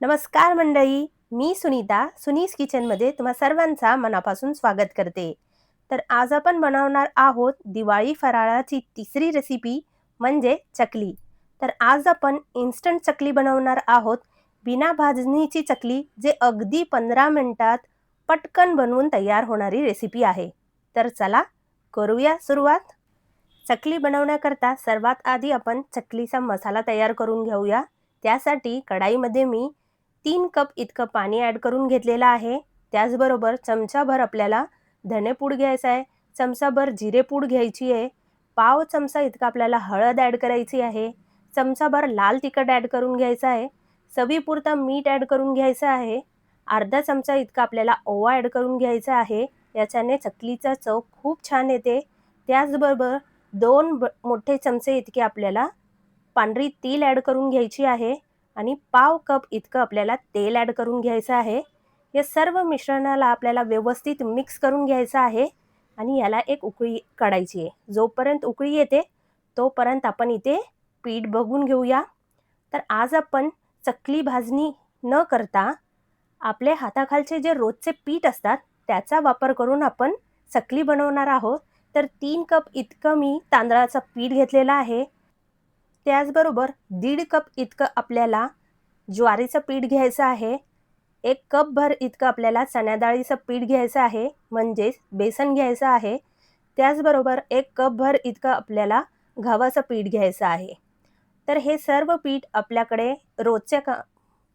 नमस्कार मंडळी मी सुनीता सुनीस किचनमध्ये तुम्हा सर्वांचा मनापासून स्वागत करते. तर आज आपण बनवणार आहोत दिवाळी फराळाची तिसरी रेसिपी म्हणजे चकली. तर आज आपण इन्स्टंट चकली बनवणार आहोत. बिना भाजणीची चकली जे अगदी पंधरा मिनटात पटकन बनवून तयार होणारी रेसिपी आहे. तर चला करूया सुरुवात. चकली बनवण्याकरता सर्वात आधी आपण चकलीचा मसाला तयार करून घेऊया. त्यासाठी कढाईमध्ये मी तीन कप इतकं पाणी ॲड करून घेतलेलं आहे. त्याचबरोबर चमचाभर आपल्याला धनेपूड घ्यायचा आहे. चमचाभर जिरेपूड घ्यायची आहे. पाव चमचा इतका आपल्याला हळद ॲड करायची आहे. चमचाभर लाल तिखट ॲड करून घ्यायचं आहे. चवीपुरता मीठ ॲड करून घ्यायचं आहे. अर्धा चमचा इतका आपल्याला ओवा ॲड करून घ्यायचा आहे. याच्याने चकलीचा चव खूप छान येते. त्याचबरोबर दोन ब मोठे चमचे इतके आपल्याला पांढरी तेल ॲड करून घ्यायची आहे. आणि पाव कप इतकं आपल्याला तेल ॲड करून घ्यायचं आहे. या सर्व मिश्रणाला आपल्याला व्यवस्थित मिक्स करून घ्यायचं आहे आणि याला एक उकळी काढायची आहे. जोपर्यंत उकळी येते तोपर्यंत आपण इथे पीठ बघून घेऊया. तर आज आपण चकली भाजणी न करता आपले हाताखालचे जे रोजचे पीठ असतात त्याचा वापर करून आपण चकली बनवणार आहोत. तर तीन कप इतकं मी तांदळाचं पीठ घेतलेलं आहे. त्याचबरोबर दीड कप इतकं आपल्याला ज्वारीचं पीठ घ्यायचं आहे. एक कपभर इतकं आपल्याला चण्या डाळीचं पीठ घ्यायचं आहे म्हणजेच बेसन घ्यायचं आहे. त्याचबरोबर एक कपभर इतकं आपल्याला गव्हाचं पीठ घ्यायचं आहे. तर हे सर्व पीठ आपल्याकडे रोजच्या का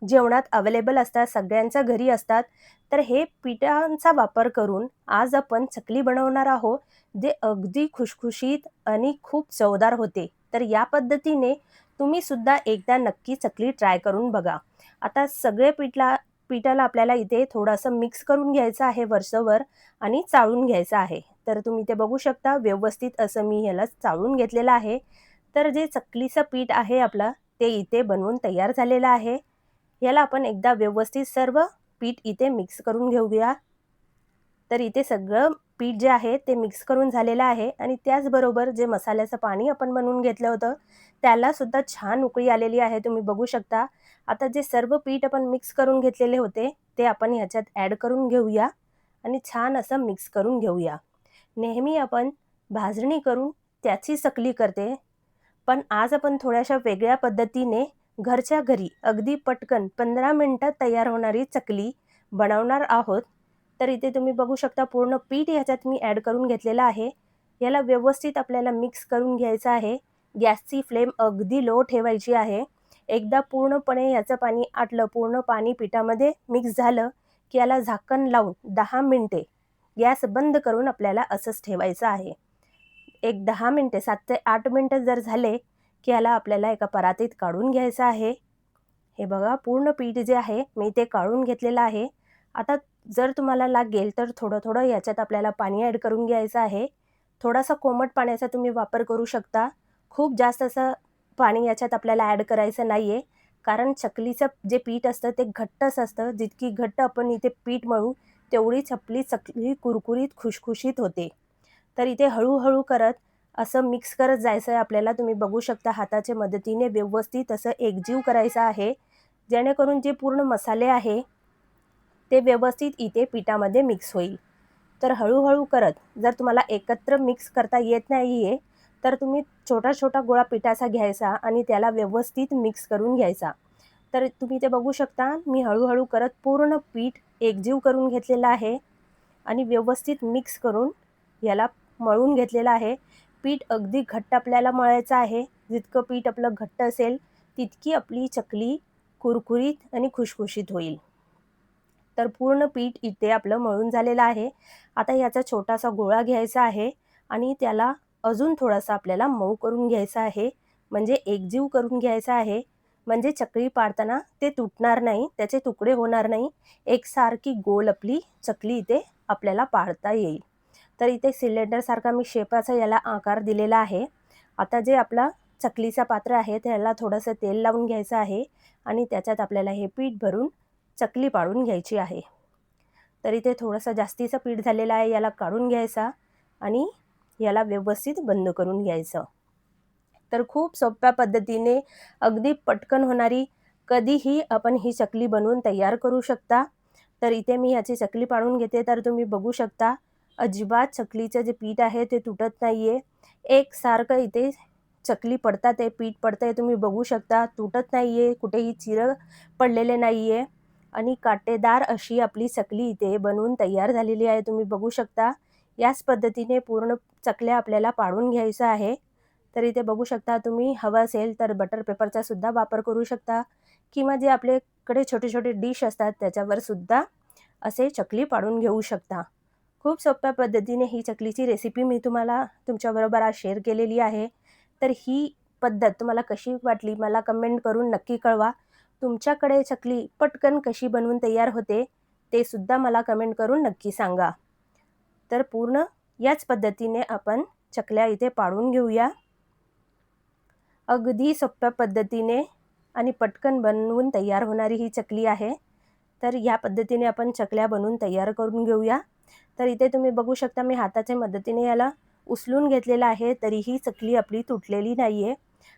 जेवणात अवेलेबल असतात सगळ्यांच्या घरी असतात तर हे पिठांचा वापर करून आज आपण चकली बनवणार आहोत जे अगदी खुशखुशीत आणि खूप चवदार होते. तर या पद्धतीने तुम्ही सुद्धा एकदा नक्की चकली ट्राय करून बघा. आता सगळे पिठला पिठाला आपल्याला इथे थोडंसं मिक्स करून घ्यायचं आहे वर्षभर आणि चाळून घ्यायचं आहे. तर तुम्ही ते बघू शकता व्यवस्थित असं मी ह्याला चाळून घेतलेलं आहे. तर जे चकलीचं पीठ आहे आपलं ते इथे बनवून तयार झालेलं आहे. याला आपण एकदा व्यवस्थित सर्व पीठ इथे मिक्स करून घेऊया. तर इथे सगळं पीठ जे आहे ते मिक्स करून झालेलं आहे आणि त्याचबरोबर जे मसाल्याचं पाणी आपण बनवून घेतलं होतं त्यालासुद्धा छान उकळी आलेली आहे तुम्ही बघू शकता. आता जे सर्व पीठ आपण मिक्स करून घेतलेले होते ते आपण ह्याच्यात ॲड करून घेऊया आणि छान असं मिक्स करून घेऊया. नेहमी आपण भाजणी करून त्याची सकली करते. पण आज आपण थोड्याशा वेगळ्या पद्धतीने घरच्या घरी अगदी पटकन पंधरा मिनटात तयार होणारी चकली बनवणार आहोत. तर इथे तुम्ही बघू शकता पूर्ण पीठ ह्याच्यात मी ॲड करून घेतलेलं आहे. याला व्यवस्थित आपल्याला मिक्स करून घ्यायचं आहे. गॅसची फ्लेम अगदी लो ठेवायची आहे. एकदा पूर्णपणे याचं पाणी आटलं पूर्ण पाणी पिठामध्ये मिक्स झालं की याला झाकण लावून दहा मिनटे गॅस बंद करून आपल्याला असंच ठेवायचं आहे. एक दहा मिनटे सात ते आठ मिनटं जर झाले की याला आपल्याला एका परातीत काढून घ्यायचं आहे. हे बघा पूर्ण पीठ जे आहे मी ते काढून घेतलेलं आहे. आता जर तुम्हाला लागेल तर थोडं थोडं याच्यात आपल्याला पाणी ॲड करून घ्यायचं आहे. थोडासा कोमट पाण्याचा तुम्ही वापर करू शकता. खूप जास्त असं पाणी याच्यात आपल्याला ॲड करायचं नाही आहे कारण चकलीचं जे पीठ असतं ते घट्टच असतं. जितकी घट्ट आपण इथे पीठ मळू तेवढी चपली चकली कुरकुरीत खुशखुशीत होते. तर इथे हळूहळू करत असं मिक्स करत जायचं आहे आपल्याला. तुम्ही बघू शकता हाताच्या मदतीने व्यवस्थित असं एकजीव करायचं आहे. जेणेकरून जे पूर्ण मसाले आहे ते व्यवस्थित इथे पिठामध्ये मिक्स होईल. तर हळूहळू करत जर तुम्हाला एकत्र मिक्स करता येत नाही आहे तर तुम्ही छोटा छोटा गोळा पिठाचा घ्यायचा आणि त्याला व्यवस्थित मिक्स करून घ्यायचा. तर तुम्ही ते बघू शकता मी हळूहळू करत पूर्ण पीठ एकजीव करून घेतलेलं आहे आणि व्यवस्थित मिक्स करून याला मळून घेतलेलं आहे. पीठ अगदी घट्ट आपल्याला मळायचं आहे. जितकं पीठ आपलं घट्ट असेल तितकी आपली चकली कुरकुरीत आणि खुशखुशीत होईल. तर पूर्ण पीठ इथे आपलं मळून झालेलं आहे. आता याचा छोटासा गोळा घ्यायचा आहे आणि त्याला अजून थोडासा आपल्याला मऊ करून घ्यायचा आहे. म्हणजे एकजीव करून घ्यायचा आहे. म्हणजे चकली पाडताना ते तुटणार नाही त्याचे तुकडे होणार नाही. एकसारखी गोल आपली चकली इथे आपल्याला पाडता येईल. तर इथे सिलेंडरसारखा मी शेपाचा याला आकार दिलेला आहे. आता जे आपला चकलीचा पात्र आहे त्याला थोडंसं तेल लावून घ्यायचं आहे आणि त्याच्यात आपल्याला हे पीठ भरून चकली पाडून घ्यायची आहे. तर इथे थोडंसं जास्तीचं पीठ झालेलं आहे याला काढून घ्यायचा आणि याला व्यवस्थित बंद करून घ्यायचं. तर खूप सोप्या पद्धतीने अगदी पटकन होणारी कधीही आपण ही चकली बनवून तयार करू शकता. तर इथे मी ह्याची चकली पाडून घेते तर तुम्ही बघू शकता अजिबात चकलीचं जे पीठ आहे ते तुटत नाही आहे एकसारखं इथे चकली पडतात आहे पीठ पडतं आहे तुम्ही बघू शकता. तुटत नाही आहे कुठेही चिरं पडलेले नाही आहे आणि काटेदार अशी आपली चकली इथे बनवून तयार झालेली आहे तुम्ही बघू शकता. याच पद्धतीने पूर्ण चकल्या आपल्याला पाडून घ्यायचं आहे. तर इथे बघू शकता तुम्ही हवं असेल तर बटर पेपरचा सुद्धा वापर करू शकता. किंवा जे आपल्याकडे छोटे छोटे डिश असतात त्याच्यावर सुद्धा असे चकली पाडून घेऊ शकता. खूप सोप्या पद्धतीने ही चकलीची रेसिपी मी तुम्हाला तुमच्याबरोबर आज शेअर केलेली आहे. तर ही पद्धत तुम्हाला कशी वाटली मला कमेंट करून नक्की कळवा. तुमच्याकडे चकली पटकन कशी बनवून तयार होते ते सुद्धा मला कमेंट करून नक्की सांगा. तर पूर्ण याच पद्धतीने आपण चकल्या इथे पाडून घेऊया. अगदी सोप्या पद्धतीने आणि पटकन बनवून तयार होणारी ही चकली आहे. तर या पद्धतीने आपण चकल्या बनवून तयार करून घेऊया. तर इथे तुम्ही बघू शकता मी हाताच्या मदतीने याला उचलून घेतलेला आहे तरीही चकली आपली तुटलेली नाही आहे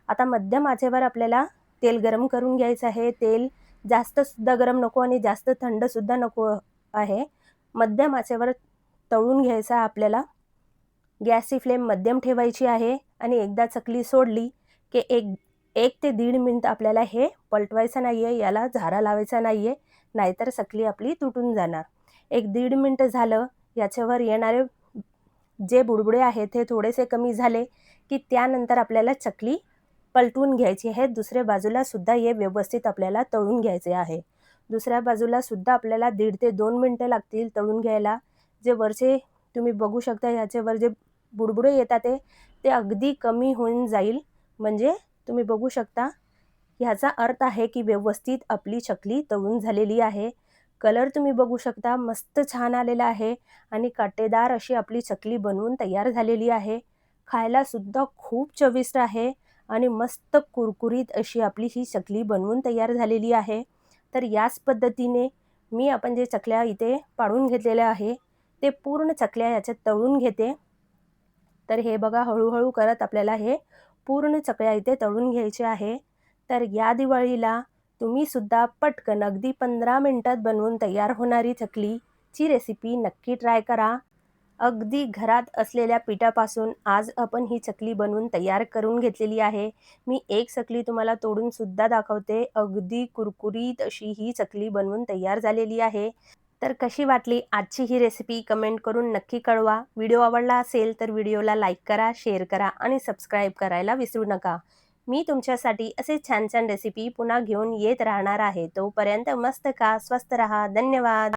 आता मध्यम आचेवर आपल्याला तेल गरम करून घ्यायचं आहे. तेल जास्तसुद्धा गरम नको आणि जास्त थंडसुद्धा नको आहे. मध्यम आचेवर तळून घ्यायचा आपल्याला. गॅसची फ्लेम मध्यम ठेवायची आहे आणि एकदा चकली सोडली की एक एक ते दीड मिनिट आपल्याला हे पलटवायचं नाही आहे याला झारा लावायचा नाही आहे नाहीतर चकली आपली तुटून जाणार. एक दीड मिनटं झालं याच्यावर येणारे जे बुडबुडे आहेत ते थोडेसे कमी झाले की त्यानंतर आपल्याला चकली पलटून घ्यायची आहे. दुसऱ्या बाजूला सुद्धा हे व्यवस्थित आपल्याला तळून घ्यायचे आहे. दुसऱ्या बाजूला सुद्धा आपल्याला दीड ते दोन मिनटं लागतील तळून घ्यायला. जे वरचे तुम्ही बघू शकता ह्याच्यावर जे बुडबुडे येतात ते ते अगदी कमी होऊन जाईल. म्हणजे तुम्ही बघू शकता ह्याचा अर्थ आहे की व्यवस्थित आपली चकली तळून झालेली आहे. कलर तुम्ही बघू शकता मस्त छान आलेला आहे आणि काटेदार अशी आपली चकली बनवून तयार झालेली आहे. खायला सुद्धा खूप चविष्ट आहे आणि मस्त कुरकुरीत अशी आपली ही चकली बनवून तयार झालेली आहे. तर याच पद्धतीने मी आपण जे चकल्या इथे पाडून घेतलेल्या आहे ते पूर्ण चकल्या याच्यात तळून घेते. तर हे बघा हळूहळू करत आपल्याला हे पूर्ण चकल्या इथे तळून घ्यायचे आहे. तर या दिवाळीला तुम्ही सुद्धा पटकन अगदी पंधरा मिनटात बनवून तयार होणारी चकलीची रेसिपी नक्की ट्राय करा. अगदी घरात असलेल्या पिठापासून आज आपण ही चकली बनवून तयार करून घेतलेली आहे. मी एक चकली तुम्हाला तोडून सुद्धा दाखवते. अगदी कुरकुरीत अशी ही चकली बनवून तयार झालेली आहे. तर कशी वाटली आजची ही रेसिपी कमेंट करून नक्की कळवा. व्हिडिओ आवडला असेल तर व्हिडिओला लाईक करा शेअर करा आणि सबस्क्राईब करायला विसरू नका. मी तुमच्यासाठी असे छान छान रेसिपी पुन्हा घेऊन येत राहणार आहे. तोपर्यंत मस्त का स्वस्त रहा. धन्यवाद.